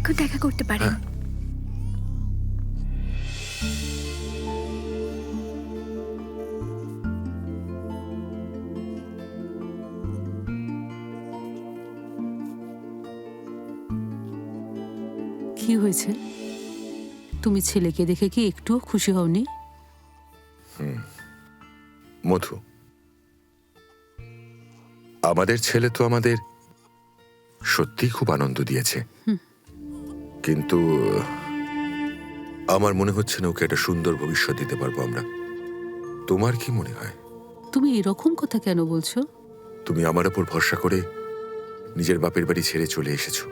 এখন দেখা করতে পারেন। কি হয়েছে? তুমি ছেলেকে দেখে কি একটুও খুশি হওনি? মধু আমাদের ছেলে তো আমাদের সত্যি খুব আনন্দ দিয়েছে। কিন্তু আমার মনে হচ্ছে না ওকে একটা সুন্দর ভবিষ্যৎ দিতে পারব আমরা। তোমার কি মনে হয়? তুমি এরকম কথা কেন বলছো? তুমি আমার ওপর ভরসা করে নিজের বাপের বাড়ি ছেড়ে চলে এসেছ।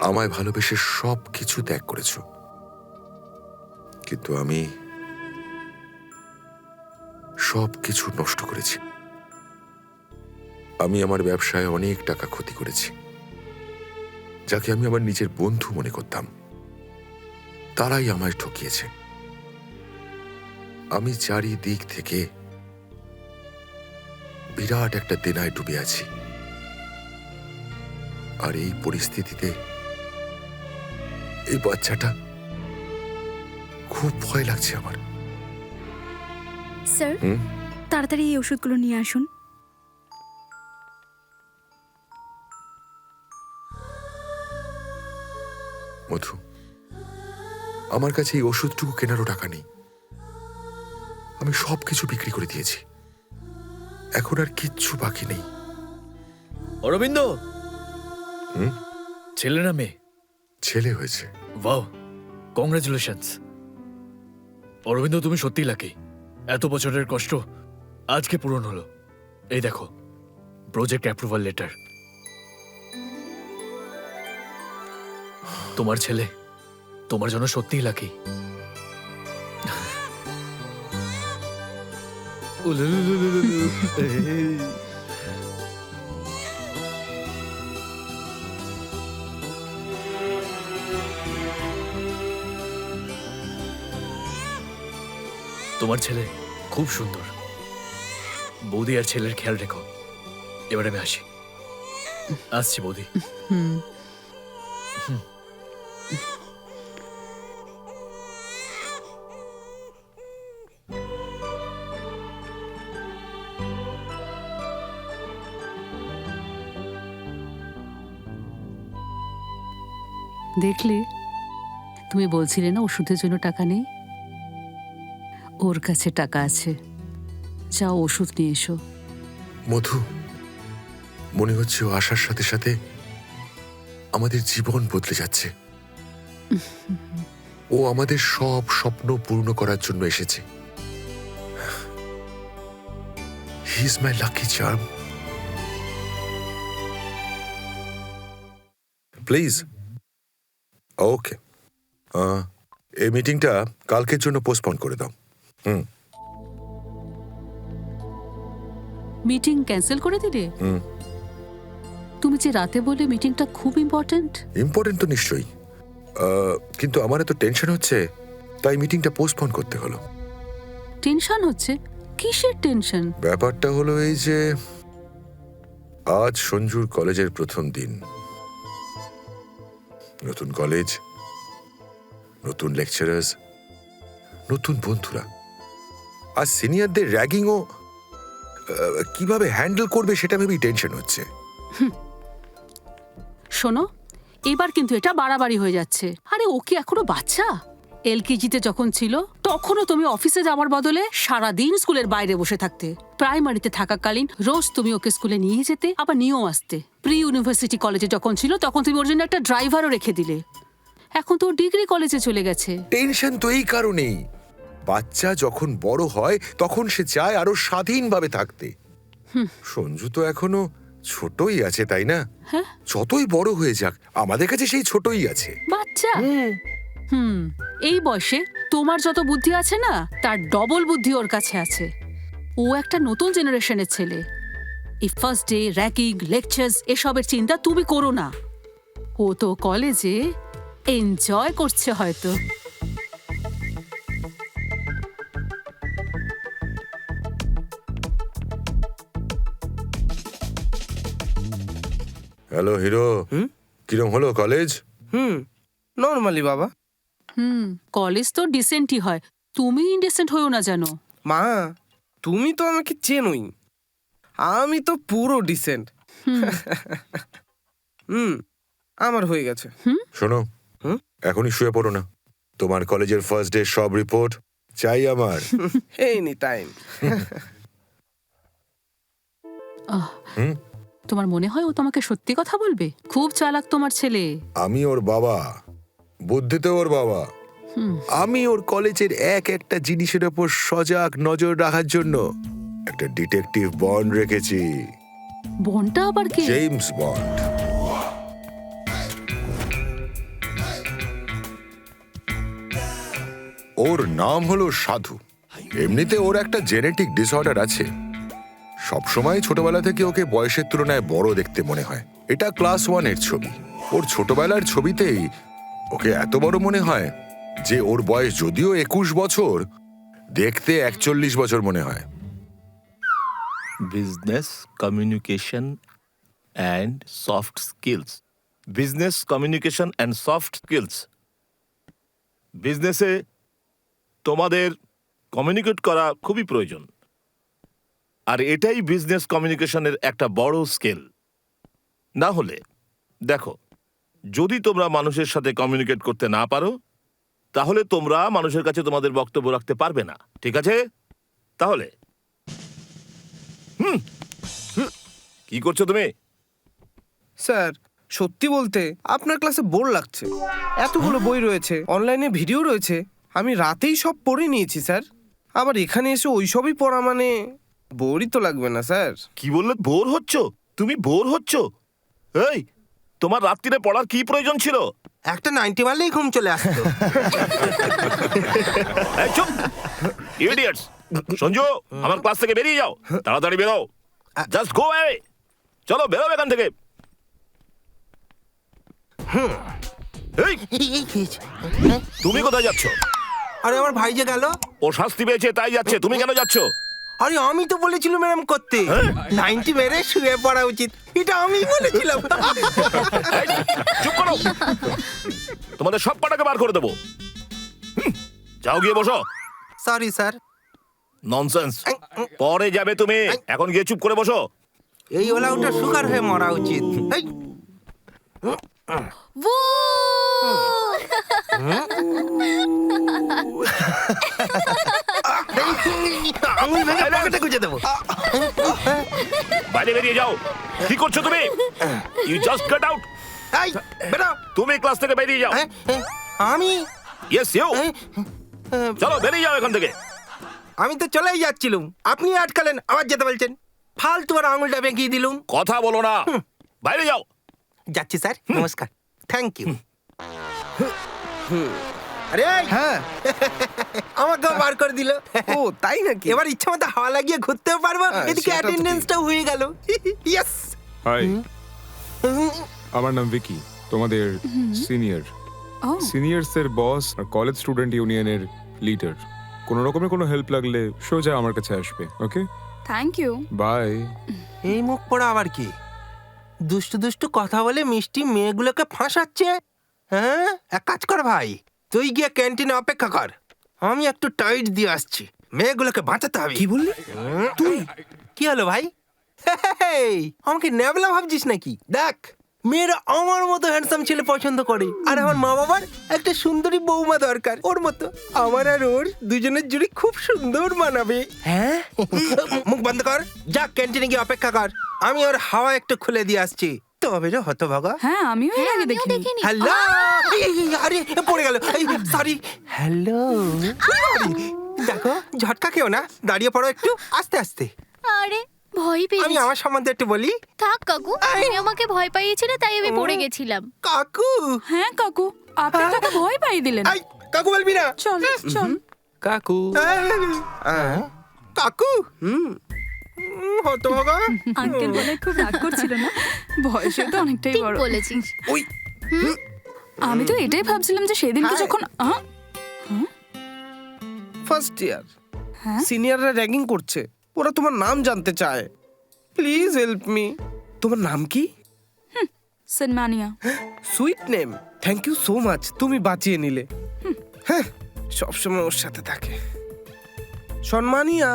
আমায় ভালোবেসে সব কিছু ত্যাগ করেছ। কিন্তু আমি সব কিছু নষ্ট করেছি। আমি আমার ব্যবসায় অনেক টাকা ক্ষতি করেছি। যাকে আমি আমার নিজের বন্ধু মনে করতাম তারাই আমায় ঠকিয়েছে। আমি চারিদিক থেকে বিরাট একটা দেনায় ডুবে আছি। আর এই পরিস্থিতিতে এই বাচ্চাটা খুব ভয় লাগছে আমার। স্যার তাড়াতাড়ি এই ওষুধগুলো নিয়ে আসুন। মধু আমার কাছে এই ওষুধটুকু কেনারও টাকা নেই। আমি সব কিছু বিক্রি করে দিয়েছি। এখন আর কিচ্ছু বাকি নেই। অরবিন্দ! হুম? ছেলে না মেয়ে? ছেলে হয়েছে। Wow congratulations. অরবিন্দ তুমি সত্যি লাকি। এত বছরের কষ্ট আজকে পূরণ হলো। এই দেখো প্রজেক্ট অ্যাপ্রুভাল লেটার। তোমার ছেলে। তোমার জন্য সত্যিই লাকি তোমার ছেলে খুব সুন্দর। বৌদি আর ছেলের খেয়াল রেখো। এবার আমি আসি। আসছি বৌদি। দেখলে? তুমি বলছিলে না ওষুধের জন্য টাকা নেই? ওর কাছে টাকা আছে। যাও ওষুধ নিয়ে এসো। মধু, মনে হচ্ছে ও আসার সাথে সাথে আমাদের জীবন বদলে যাচ্ছে। ও আমাদের সব স্বপ্ন পূর্ণ করার জন্য এসেছে। He is my lucky charm please okay এই মিটিংটা কালকের জন্য পোস্টপন করে দাও। হুম। মিটিং ক্যান্সেল করে দিলে? হুম। তুমি যে রাতে বলে মিটিংটা খুব ইম্পর্ট্যান্ট ইম্পর্টেন্ট তো নিশ্চয়ই। কিন্তু আমার এত টেনশন হচ্ছে তাই মিটিংটা পোস্টপোন করতে হলো। টেনশন হচ্ছে? কিসের টেনশন ব্যাপারটা হলো এই যে আজ সঞ্জুর কলেজের প্রথম দিন। নতুন কলেজ নতুন লেকচারার্স নতুন বন্ধুরা। আর সিনিয়রদের র্যাগিংও কীভাবে হ্যান্ডেল করবে সেটা ভেবেই টেনশন হচ্ছে। শোনো এবার কিন্তু এটা বাড়াবাড়ি হয়ে যাচ্ছে। আরে ও কি এখনও বাচ্চা? এলকেজিতে যখন ছিল তখনও তুমি অফিসে যাওয়ার বদলে সারাদিন স্কুলের বাইরে বসে থাকতে। প্রাইমারিতে থাকাকালীন রোজ তুমি ওকে স্কুলে নিয়ে যেতে আবার নিয়েও আসতে। প্রি ইউনিভার্সিটি কলেজে যখন ছিল তখন তুমি ওর জন্য একটা ড্রাইভারও রেখে দিলে। এখন তো ডিগ্রি কলেজে চলে গেছে। টেনশন তো এই কারণেই। বাচ্চা যখন বড় হয় তখন সে চায় আরও স্বাধীনভাবে থাকতে। সঞ্জু তো এখনও ছোটই আছে তাই না? যতই বড় হয়ে যাক আমাদের কাছে সেই ছোটই আছে। বাচ্চা। হুম এই বয়সে তোমার যত বুদ্ধি আছে না তার ডবল বুদ্ধি ওর কাছে আছে। ও একটা নতুন জেনারেশনের ছেলে। এই ফার্স্ট ডে র্যাকিং লেকচার্স এসবের চিন্তা তুমি করো না। ও তো কলেজে এনজয় করছে হয়তো। Hello hero. কিরম হলো কলেজ হুম নর্মালি বাবা। হুম কলেজ তো ডিসেন্টই হয়। তুমি ইনডিসেন্ট হয়েও না জানো। মা তুমি তো আমাকে চেনোই। আমি তো পুরো ডিসেন্ট হুম। আমার হয়ে গেছে। শোনো হুম? এখনই শুয়ে পড়ো না। তোমার কলেজের ফার্স্ট ডে সব রিপোর্ট চাই আমার। এনি টাইম আহ, হুম? তোমার মনে হয় ও তোমাকে সত্যি কথা বলবে? খুব চালাক তোমার ছেলে। আমি ওর বাবা। বুদ্ধিতে ওর বাবা। আমি ওর কলেজের এক একটা জিনিসের ওপর সজাগ নজর রাখার জন্য একটা ডিটেকটিভ বন্ড রেখেছি। বন্ডটা আবার কি? James bond. ওর নাম হলো সাধু। এমনিতে ওর একটা জেনেটিক ডিসঅর্ডার আছে। সবসময় ছোটবেলা থেকে ওকে বয়সের তুলনায় বড় দেখতে মনে হয়। এটা ক্লাস ওয়ানের ছবি। ওর ছোটবেলার ছবিতেই ওকে এত বড় মনে হয় যে ওর বয়স যদিও একুশ বছর, দেখতে একচল্লিশ বছর মনে হয়। Business communication and soft skills business communication and soft skills বিজনেসে তোমাদের কমিউনিকেট করা খুবই প্রয়োজন। আর এটাই বিজনেস কমিউনিকেশনের একটা বড় স্কেল না হলে, দেখো, যদি তোমরা মানুষের সাথে কমিউনিকেট করতে না পারো, তাহলে তোমরা মানুষের কাছে তোমাদের বক্তব্য রাখতে পারবে না, ঠিক আছে? তাহলে, হুম কি করছ তুমি? স্যার, সত্যি বলতে আপনার ক্লাসে বোর লাগছে। এতগুলো বই রয়েছে অনলাইনে ভিডিও রয়েছে, আমি রাতেই সব পড়ে নিয়েছি, স্যার। আবার এখানে এসে ওইসবই পড়া মানে বোরই তো লাগবে না স্যার। কি বললে? বোর হচ্ছ? তুমি বোর হচ্ছ? এই তোমার রাত্রিরে পড়ার কি প্রয়োজন ছিল? একটা নাইনটি মারলেই ঘুম চলে আসতো। এই চুপ! ইডিয়টস সঞ্জু আমার ক্লাস থেকে বেরিয়ে যাও। তাড়াতাড়ি বেরো জাস্ট গো অ্যাওয়ে চলো বেরো এখান থেকে। এই এই তুমি কোথায় যাচ্ছ? আরে আমার ভাই যে গেল। ও শাস্তি পেয়েছে তাই যাচ্ছে। তুমি কেন যাচ্ছ? আরে আমি তো বলেছিলাম ম্যাডাম করতে। নাইনটি মেরে শুয়ে পড়া উচিত। এটা আমি বলেছিলাম। চুপ করো। তোমাদের সব পাটাকে বার করে দেবো। যাও গিয়ে বসো। সরি স্যার ননসেন্স পরে যাবে তুমি। এখন গিয়ে চুপ করে বসো। এই ওলা ওটা সুগার হয়ে মরা উচিত। এই, আঙুল ভেঙে পকেটে গুজে দেবো বাইরে বেরিয়ে যাও. কি করছ তুমি? ইউ জাস্ট গেট আউট এই বেরো তুমি ক্লাস থেকে বেরিয়ে যাও। হ্যাঁ, হ্যাঁ, আমি ইয়েস ইউ হ্যাঁ, হ্যাঁ, চলো বেরিয়ে যাও এখান থেকে। আমি তো চলেই যাচ্ছিলুম। আপনি আটকালেন আবার যেতে বলছেন। ফালতু আর আঙুলটা বেঁকিয়ে দিলুম। কথা বলো না। বাইরে যাও। যাচ্ছি স্যার। নমস্কার। Thank you. আরে হ্যাঁ। আমাকে বার করে দিল। ও তাই নাকি? এবার ইচ্ছা মতো হাওয়া লাগিয়ে ঘুরতেও পারব। হ্যাঁ, এদিকে। অ্যাটেন্ডেন্সটাও হয়ে গেল। ইয়েস হাই আমার নাম ভিকি তোমাদের সিনিয়র ও। সিনিয়রসের বস আর কলেজ স্টুডেন্ট ইউনিয়নের লিডার কোনো রকমের কোনো হেল্প লাগলে সোজা আমার কাছে আসবে ওকে থ্যাংক ইউ বাই এই মুখ পড়া আবার কি? দুষ্টু দুষ্টু কথা বলে মিষ্টি মেয়েগুলোকে ফাঁসাচ্ছে? হ্যাঁ? এক কাজ কর ভাই। তুই গিয়ে ক্যান্টিনে অপেক্ষা কর। আমি একটু টাইট দিয়ে আসছি। মেয়েগুলোকে বাঁচাতে হবে। কি বললি? তুই? কি হলো ভাই? আমাকে ন্যাবলা ভাবছিস নাকি? দেখ মেয়েরা আমার মতো হ্যান্ডসাম ছেলে পছন্দ করে। আর আমার মা বাবার একটা সুন্দরী বৌমা দরকার। ওর মতো। আমার আর ওর দুজনের জুড়ি খুব সুন্দর মানাবে। হ্যাঁ? মুখ বন্ধ কর। যা ক্যান্টিনে গিয়ে অপেক্ষা কর। আমি ওর হাওয়া একটু খুলে দিয়ে আসছি। তবে রে হতভাগা। হ্যাঁ আমিও এর আগে দেখিনি। হ্যালো! আরে পড়ে গেল। Sorry hello. দেখো ঝটকা কেউ না দাঁড়িয়ে পড়ো একটু আস্তে আস্তে। আরে ভয় পেয়ে আমি আমার সম্বন্ধে একটু বলি। থাক কাকু তুমি আমাকে ভয় পাইয়েছিলে তাই আমি পড়ে গেছিলাম। কাকু। হ্যাঁ কাকু আপনি তাকে ভয় পাইয়ে দিলেন। কাকু বলবি না? চল চল। কাকু। আহ, কাকু। হুম। হতো বাবা আঙ্কেল বলে খুব রাগ করছিল না? বয়সে তো অনেকটাই ঠিক বড়। বলেছিস। ওই আমি তো এটাই ভাবছিলাম যে সেদিনকে। যখন ফার্স্ট ইয়ার হ্যাঁ? সিনিয়ররা র্যাগিং করছে। ওরা তোমার নাম জানতে চায়। প্লিজ হেল্প মি তোমার নাম কি? সন্মানিয়া sweet name thank you so much তুমি বাঁচিয়ে নিলে। হ্যাঁ সবসময় ওর সাথে থাকে। সম্মানিয়া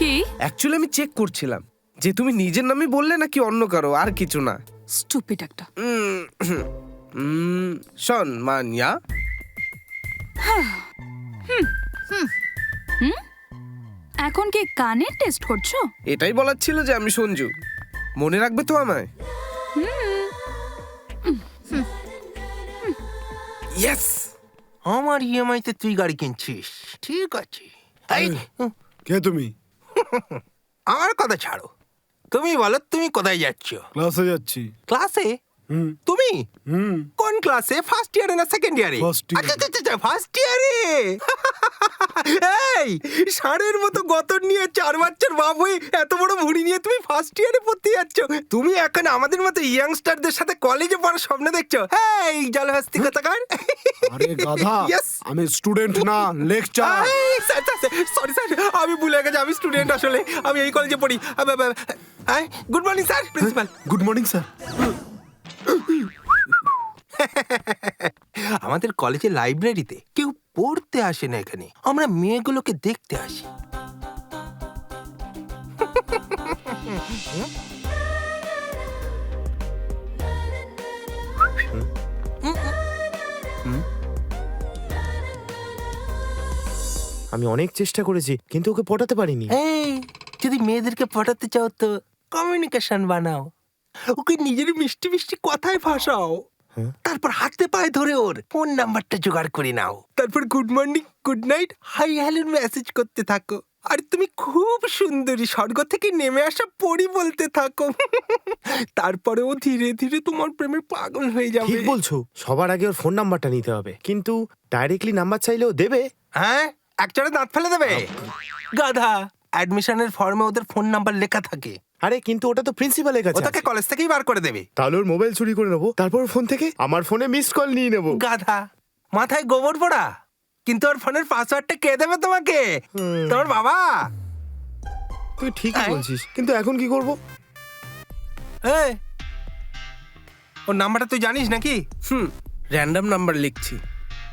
কি? অ্যাকচুয়ালি আমি চেক করছিলাম। যে তুমি নিজের নামই বললে নাকি অন্য কারও? আর কিছু না। স্টুপিড একটা। উম, উম, সম্মানিয়া এখন কি কানের টেস্ট করছ? এটাই বলার ছিল যে আমি সঞ্জু। মনে রাখবে তো আমায়। ইয়েস আমার ইএমআই তে তুই গাড়ি কিনছিস। ঠিক আছে। এই, কে তুমি? আমার কথা ছাড়ো। তুমি বলো তুমি কোথায় যাচ্ছ? ক্লাসে যাচ্ছি। ক্লাসে হুম। তুমি? হুম। কোন ক্লাসে ফার্স্ট ইয়ারে না সেকেন্ড ইয়ারে ফার্স্ট ইয়ারে ফার্স্ট ইয়ারে এই ষাঁড়ের মতো গতর নিয়ে চার বাচ্চার বাপ হয়ে এত বড় ভুড়ি নিয়ে তুমি ফার্স্ট ইয়ারে পড়তে যাচ্ছ? তুমি এখন আমাদের মতো ইয়াংস্টারদের সাথে কলেজে পড়ার স্বপ্ন দেখছ? এই জলহস্তি কথাকার? আরে গাধা আমি স্টুডেন্ট না লেকচার সরি স্যার আমি ভুলে গেছি আমি স্টুডেন্ট আসলে আমি এই কলেজে পড়ি। Good morning sir principal good morning sir আমাদের কলেজের লাইব্রেরিতে কেউ পড়তে আসে না এখানে। আমরা মেয়েগুলোকে দেখতে আসি। আমি অনেক চেষ্টা করেছি কিন্তু ওকে পটাতে পারিনি। এই যদি মেয়েদেরকে পটাতে চাও তো কমিউনিকেশন বানাও। ওকে নিজের মিষ্টি মিষ্টি কথায় ভাসাও তারপর হাতে পায়ে ধরে ওর ফোন নাম্বারটা জোগাড় করে নাও। তারপর good morning good night hi hello message করতে থাকো। আর তুমি খুব সুন্দরী স্বর্গ থেকে নেমে আসা পরি বলতে থাকো। তারপরে ও ধীরে ধীরে তোমার প্রেমে পাগল হয়ে যাবে। ঠিক বলছো সবার আগে ওর ফোন নাম্বারটা নিতে হবে। কিন্তু ডাইরেক্টলি নাম্বার চাইলেও দেবে? হ্যাঁ একচড়ে দাঁত ফেলে দেবে। গাধা অ্যাডমিশনের ফর্মে ওদের ফোন নাম্বার লেখা থাকে। আরে কিন্তু ওটা তো প্রিন্সিপালের কাছে ওটাকে কলেজ থেকেই বার করে দেবে। তাহলে ওর মোবাইল চুরি করে নেব। তারপর ফোন থেকে? আমার ফোনে মিস কল নিয়ে নেব। গাধা। মাথায় গোবর পড়া। কিন্তু ওর ফোনের পাসওয়ার্ডটা কে দেবে তোমাকে? তোমার বাবা? তুই ঠিকই বলছিস কিন্তু এখন কি করব? এই, ওর নাম্বারটা তুই জানিস নাকি? হুম র্যান্ডম নাম্বার লিখছি।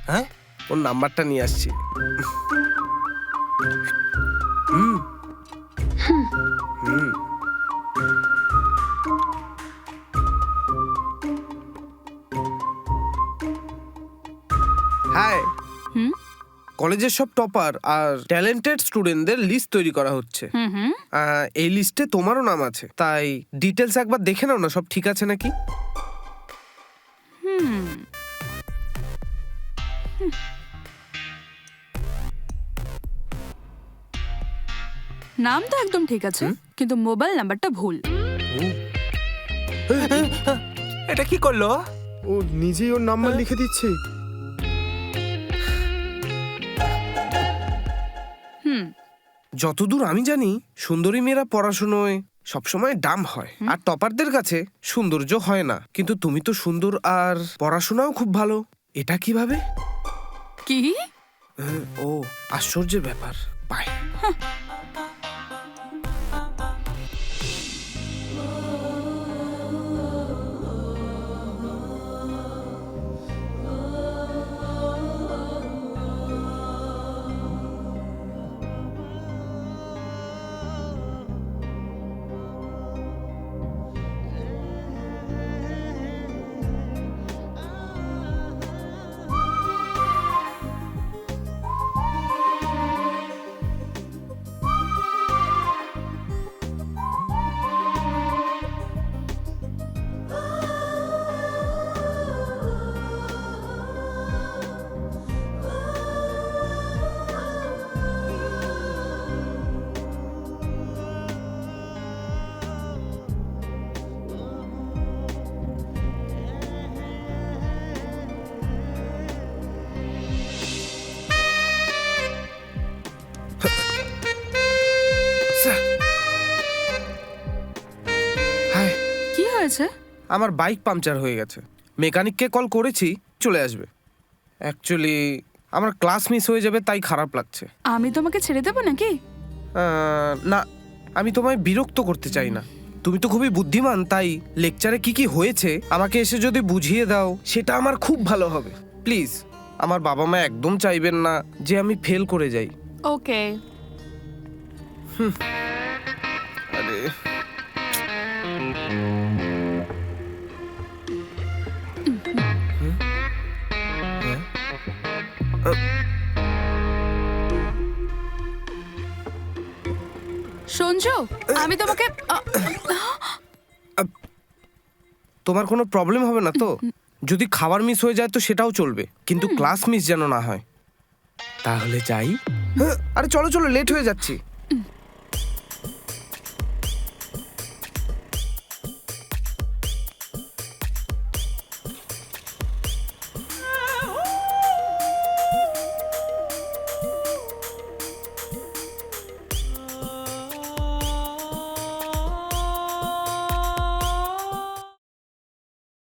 হ্যাঁ? ওর নাম্বারটা নিয়ে আসছি। কলেজের সব টপার আর ট্যালেন্টেড স্টুডেন্টদের লিস্ট তৈরি করা হচ্ছে। হুম হুম। আহ, এই লিস্টে তোমারও নাম আছে। তাই ডিটেলস একবার দেখে নাও না সব ঠিক আছে নাকি? হুম। নাম তো একদম ঠিক আছে কিন্তু মোবাইল নাম্বারটা ভুল। এটা কি করল? ও নিজেই ওর নাম্বার লিখে দিচ্ছে। যতদূর আমি জানি সুন্দরী মেয়েরা পড়াশুনোয় সবসময় ডাম হয়। আর টপারদের কাছে সৌন্দর্য হয় না। কিন্তু তুমি তো সুন্দর আর পড়াশোনাও খুব ভালো। এটা কীভাবে? কি? হ্যাঁ, ও আশ্চর্যের ব্যাপার। পায় হয়েছে? আমার বাইক পাংচার হয়ে গেছে। মেকানিককে কল করেছি চলে আসবে। অ্যাকচুয়ালি আমার ক্লাস মিস হয়ে যাবে তাই খারাপ লাগছে। আমি তোমাকে ছেড়ে দেবো নাকি? আহ, না আমি তোমায় বিরক্ত করতে চাই না। তুমি তো খুবই বুদ্ধিমান তাই লেকচারে কি কি হয়েছে আমাকে এসে যদি বুঝিয়ে দাও সেটা আমার খুব ভালো হবে। প্লিজ আমার বাবা মা একদম চাইবেন না যে আমি ফেল করে যাই। ওকে। সঞ্জু আমি তোমাকে তোমার কোনো প্রবলেম হবে না তো? যদি খাবার মিস হয়ে যায় তো সেটাও চলবে কিন্তু ক্লাস মিস যেন না হয়। তাহলে যাই। হ্যাঁ, আরে চলো চলো লেট হয়ে যাচ্ছি।